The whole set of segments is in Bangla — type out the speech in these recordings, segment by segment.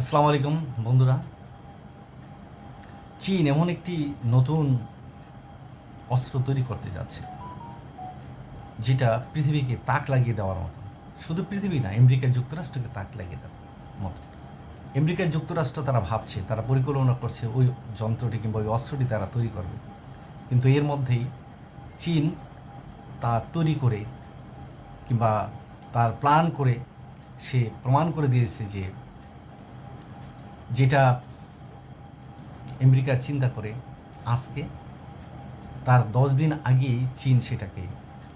আসসালামু আলাইকুম, বন্ধুরা। চীন এমন একটি নতুন অস্ত্র তৈরি করতে যাচ্ছে, যেটা পৃথিবীকে তাক লাগিয়ে দেওয়ার মতো। শুধু পৃথিবী না আমেরিকা যুক্তরাষ্ট্রকে তাক লাগিয়ে দেওয়ার মতো। আমেরিকা যুক্তরাষ্ট্র তারা ভাবছে, তারা পরিকল্পনা করছে ওই যন্ত্রটি কিংবা ওই অস্ত্রটি তারা তৈরি করবে। কিন্তু এর মধ্যেই চীন তা তৈরি করে কিংবা তার প্ল্যান করে সে প্রমাণ করে দিয়েছে যে যেটা আমেরিকা চিন্তা করে আজকে, তার দশ দিন আগেই চীন সেটাকে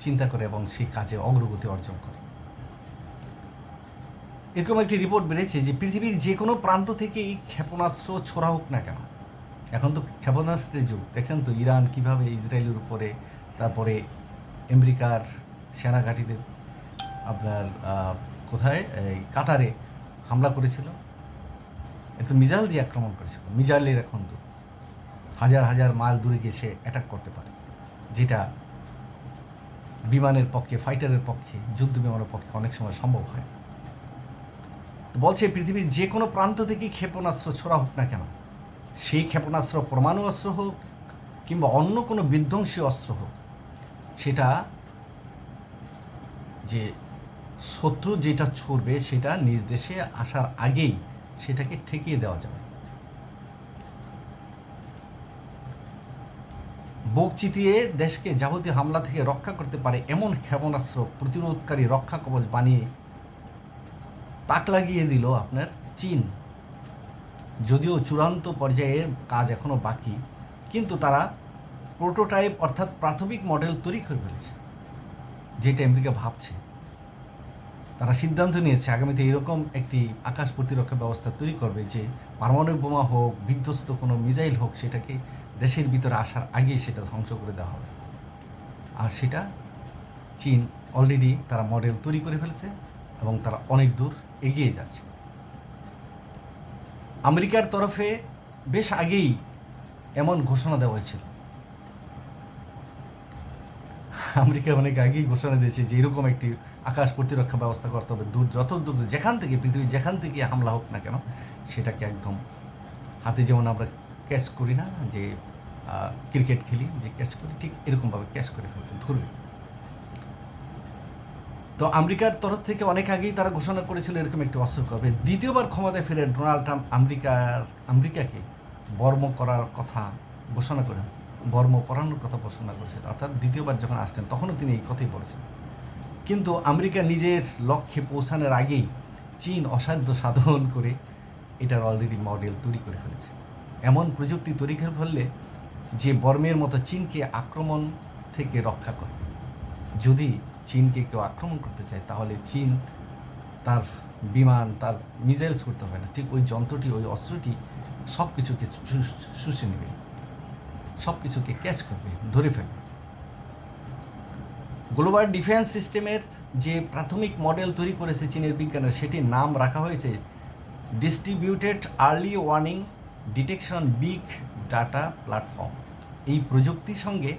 চিন্তা করে এবং সেই কাজে অগ্রগতি অর্জন করে। এরকম একটি রিপোর্ট বেড়েছে যে পৃথিবীর যে কোনো প্রান্ত থেকেই ক্ষেপণাস্ত্র ছোড়া হোক না কেন, এখন তো ক্ষেপণাস্ত্রের যুগ। দেখছেন তো ইরান কীভাবে ইসরায়েলের উপরে, তারপরে আমেরিকার সেনাঘাঁটিতে আপনার কোথায়? এই কাতারে হামলা করেছিল। এতে মিজাইল দিয়ে আক্রমণ করেছিল, মিজাইলের এখন তো হাজার হাজার মাইল দূরে গিয়ে সে অ্যাটাক করতে পারে, যেটা বিমানের পক্ষে ফাইটারের পক্ষে, যুদ্ধ বিমানের পক্ষে অনেক সময় সম্ভব হয়। বলছে, পৃথিবীর যে কোনো প্রান্ত থেকে ক্ষেপণাস্ত্র ছোড়া হোক না কেন, সেই ক্ষেপণাস্ত্র পরমাণু অস্ত্র হোক, কিংবা অন্য কোনো বিধ্বংসী অস্ত্র হোক, সেটা যে শত্রু যেটা ছড়বে, সেটা নিজ দেশে আসার আগেই সেটাকে ঠেকিয়ে দেওয়া যাবে। বুক চিতিয়ে দেশকে যাবতীয় হামলা থেকে রক্ষা করতে পারে এমন ক্ষেপণাস্ত্র প্রতিরোধকারী রক্ষা কবচ বানিয়ে তাক লাগিয়ে দিল আপনার চীন। যদিও চূড়ান্ত পর্যায়ের কাজ এখনও বাকি, কিন্তু তারা প্রোটোটাইপ অর্থাৎ প্রাথমিক মডেল তৈরি করে ফেলেছে, যেটা আমেরিকা ভাবছে। তারা সিদ্ধান্ত নিয়েছে আগামীতে এরকম একটি আকাশ প্রতিরক্ষা ব্যবস্থা তৈরি করবে যে পারমাণবিক বোমা হোক, বিধ্বস্ত কোনো মিজাইল হোক, সেটাকে দেশের ভিতরে আসার আগেই সেটা ধ্বংস করে দেওয়া হবে। আর সেটা চীন অলরেডি তারা মডেল তৈরি করে ফেলেছে এবং তারা অনেক দূর এগিয়ে যাচ্ছে। আমেরিকার তরফে বেশ আগেই এমন ঘোষণা দেওয়া হয়েছিল। আমেরিকা অনেক আগেই ঘোষণা দিয়েছে যে এরকম একটি আকাশ প্রতিরক্ষা ব্যবস্থা করতে হবে। দূর যত দূর যেখান থেকে পৃথিবী যেখান থেকে হামলা হোক না কেন, সেটাকে একদম হাতে যেমন আমরা ক্যাচ করি না, যে ক্রিকেট খেলি, যে ক্যাচ করি, ঠিক এরকমভাবে ক্যাচ করে ফেলবে ধরবে তো আমেরিকার তরফ থেকে অনেক আগেই তারা ঘোষণা করেছিল এরকম একটি অস্ত্র করবে। দ্বিতীয়বার ক্ষমতায় ফিরে ডোনাল্ড ট্রাম্প আমেরিকার আমেরিকাকে বর্ম করার কথা ঘোষণা করেন বর্ম পরানোর কথা ঘোষণা করেছেন, অর্থাৎ দ্বিতীয়বার যখন আসতেন তখনও তিনি এই কথাই বলেছেন। কিন্তু আমেরিকা নিজের লক্ষ্যে পৌঁছানোর আগেই চীন অসাধ্য সাধন করে এটার অলরেডি মডেল তৈরি করে ফেলেছে। এমন প্রযুক্তি তৈরি করে ফেললে যে বর্মের মতো চীনকে আক্রমণ থেকে রক্ষা করে। যদি চীনকে কেউ আক্রমণ করতে চায়, তাহলে চীন তার বিমান, তার মিসাইল ছুটতে হবে না। ঠিক ওই যন্ত্রটি, ওই অস্ত্রটি সব কিছুকে শুষে নেবে। সব কিছুকে ক্যাচ করবে, ধরে ফেলবে। গ্লোবাল ডিফেন্স সিস্টেমের যে প্রাথমিক মডেল তৈরি করেছে চীনের বিজ্ঞানের, সেটির নাম রাখা হয়েছে distributed early warning detection big data platform এই প্রযুক্তির সঙ্গে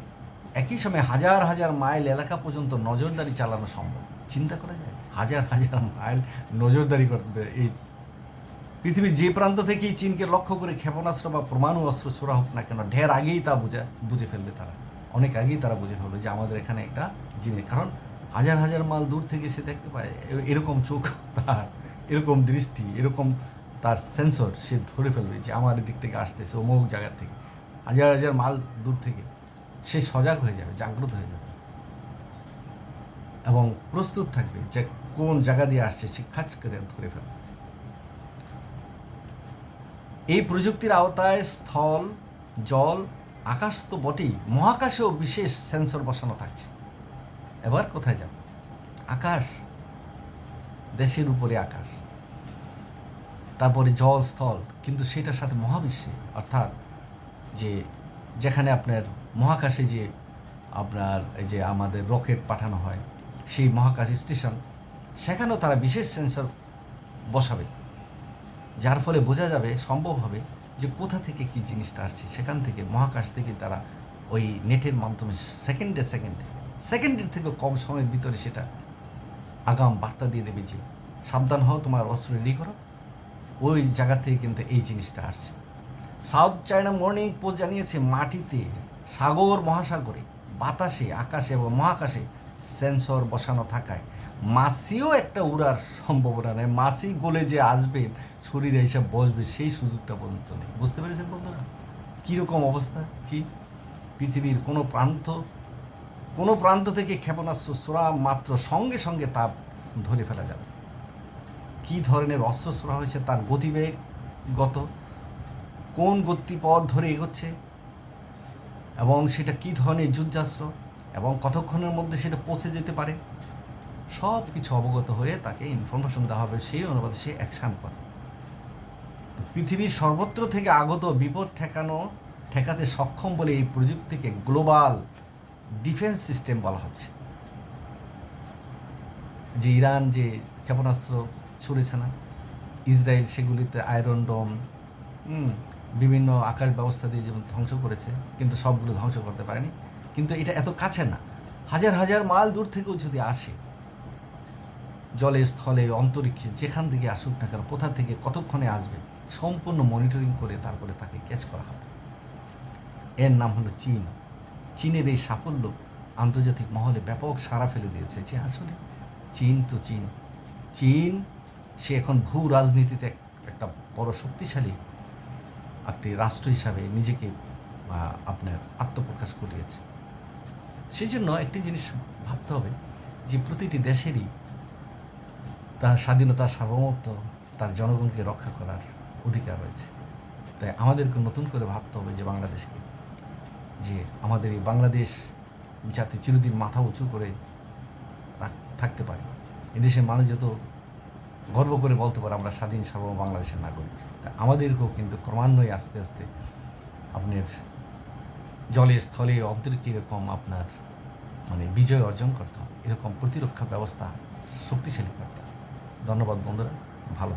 একই সময় হাজার হাজার মাইল এলাকা পর্যন্ত নজরদারি চালানো সম্ভব। চিন্তা করা যায়? হাজার হাজার মাইল নজরদারি করতে এই পৃথিবীর যে প্রান্ত থেকেই চীনকে লক্ষ্য করে ক্ষেপণাস্ত্র বা পরমাণু অস্ত্র ছোড়া হোক না কেন, ঢের আগেই তা বুঝা, বুঝে ফেলবে তারা। অনেক আগেই তারা বুঝে ফেলবে যে আমাদের এখানে একটা জিনিস কারণ হাজার হাজার মাল দূর থেকে সে দেখতে পায় এরকম চোখ, তার এরকম দৃষ্টি, এরকম তার সেন্সর সে ধরে ফেলবে যে আমার দিক থেকে আসতেছে অমুক জায়গার থেকে। হাজার হাজার মাল দূর থেকে সে সজাগ হয়ে যাবে, জাগ্রত হয়ে যাবে। এবং প্রস্তুত থাকবে যে কোন জায়গা দিয়ে আসছে, সে খাচ করে ধরে ফেলবে। এই প্রযুক্তির আওতায় স্থল, জল, আকাশ তো বটেই, মহাকাশেও বিশেষ সেন্সর বসানো থাকছে। এবার কোথায় যাব? আকাশ, দেশের উপরে আকাশ। তারপরে জল, স্থল, কিন্তু সেটার সাথে মহাবিশ্বে, অর্থাৎ যে যেখানে আপনার মহাকাশে যে আপনার এই যে আমাদের রকেট পাঠানো হয়, সেই মহাকাশ স্টেশন সেখানেও তারা বিশেষ সেন্সর বসাবে। যার ফলে বোঝা যাবে, সম্ভব হবে যে কোথা থেকে কি জিনিসটা আসছে। সেখান থেকে, মহাকাশ থেকে তারা ওই নেটের মাধ্যমে সেকেন্ডে সেকেন্ডে, সেকেন্ডের থেকে কম সময়ের ভিতরে সেটা আগাম বার্তা দিয়ে দেবে যে, সাবধান হও, তোমার অস্ত্র রেডি করো। ওই জায়গা থেকে কিন্তু এই জিনিসটা আসছে। সাউথ চায়না মর্নিং পোস্ট জানিয়েছে, মাটিতে সাগর, মহাসাগরে বাতাসে, আকাশে এবং মহাকাশে সেন্সর বসানো থাকায় মাসিও একটা উড়ার সম্ভাবনা নেই। মাসি গোলে যে আসবে, শরীরে এসে বসবে, সেই সুযোগটা পর্যন্ত নেই। বুঝতে পেরেছেন বন্ধুরা? কীরকম অবস্থা? চীন পৃথিবীর কোনো প্রান্ত কোনো প্রান্ত থেকে ক্ষেপণাস্ত্র ছোড়া মাত্র সঙ্গে সঙ্গে তা ধরে ফেলা যাবে। কী ধরনের অস্ত্র ছোড়া হয়েছে তার গতিবেগ গত কোন গতিপথ ধরে এগোচ্ছে? এবং সেটা কী ধরনের যুদ্ধাস্ত্র? এবং কতক্ষণের মধ্যে সেটা পৌঁছে যেতে পারে? সব কিছু অবগত হয়ে তাকে ইনফরমেশন দেওয়া হবে, সেই অনুপাতে সে অ্যাকশান করে। পৃথিবীর সর্বত্র থেকে আগত বিপদ ঠেকানো, ঠেকাতে সক্ষম বলে এই প্রযুক্তিকে গ্লোবাল ডিফেন্স সিস্টেম বলা হচ্ছে। যে ইরান যে ক্ষেপণাস্ত্র ছুড়েছে না, ইসরায়েল সেগুলিতে আয়রন ডোম বিভিন্ন আকাশ ব্যবস্থা দিয়ে যেমন ধ্বংস করেছে, কিন্তু সবগুলো ধ্বংস করতে পারেনি। কিন্তু এটা এত কাছে না। হাজার হাজার মাইল দূর থেকেও যদি আসে জলে স্থলে অন্তরিক্ষে, যেখান থেকে আসুক না কেন, কোথা থেকে কতক্ষণে আসবে, সম্পূর্ণ মনিটরিং করে তারপরে তাকে ক্যাচ করা হবে। এর নাম হলো চীন। চীনের এই সাফল্য আন্তর্জাতিক মহলে ব্যাপক সাড়া ফেলে দিয়েছে। যে আসলে চীন তো চীন। চীন, সে এখন ভূ রাজনীতিতে এক- একটা বড় শক্তিশালী একটি রাষ্ট্র হিসাবে নিজেকে আপনার আত্মপ্রকাশ করিয়েছে। সেই জন্য একটি জিনিস ভাবতে হবে যে প্রতিটি দেশেরই তার স্বাধীনতা, সার্বভৌমত্ব তার জনগণকে রক্ষা করার অধিকার রয়েছে। তাই আমাদেরকে নতুন করে ভাবতে হবে যে বাংলাদেশকে, যে আমাদের এই বাংলাদেশ যাতে চিরদিন মাথা উঁচু করে থাকতে পারে। এদেশের মানুষ যত গর্ব করে বলতে পারে, আমরা স্বাধীন, সার্বভৌম বাংলাদেশের নাগরিক। তা আমাদেরকেও কিন্তু ক্রমান্বয়ে আস্তে আস্তে আপনার জলে, স্থলে অন্তরিক্ষে এরকম আপনার মানে বিজয় অর্জন করতে হবে। এরকম প্রতিরক্ষা ব্যবস্থা শক্তিশালী করতে হবে। ধন্যবাদ বন্ধুরা ভালো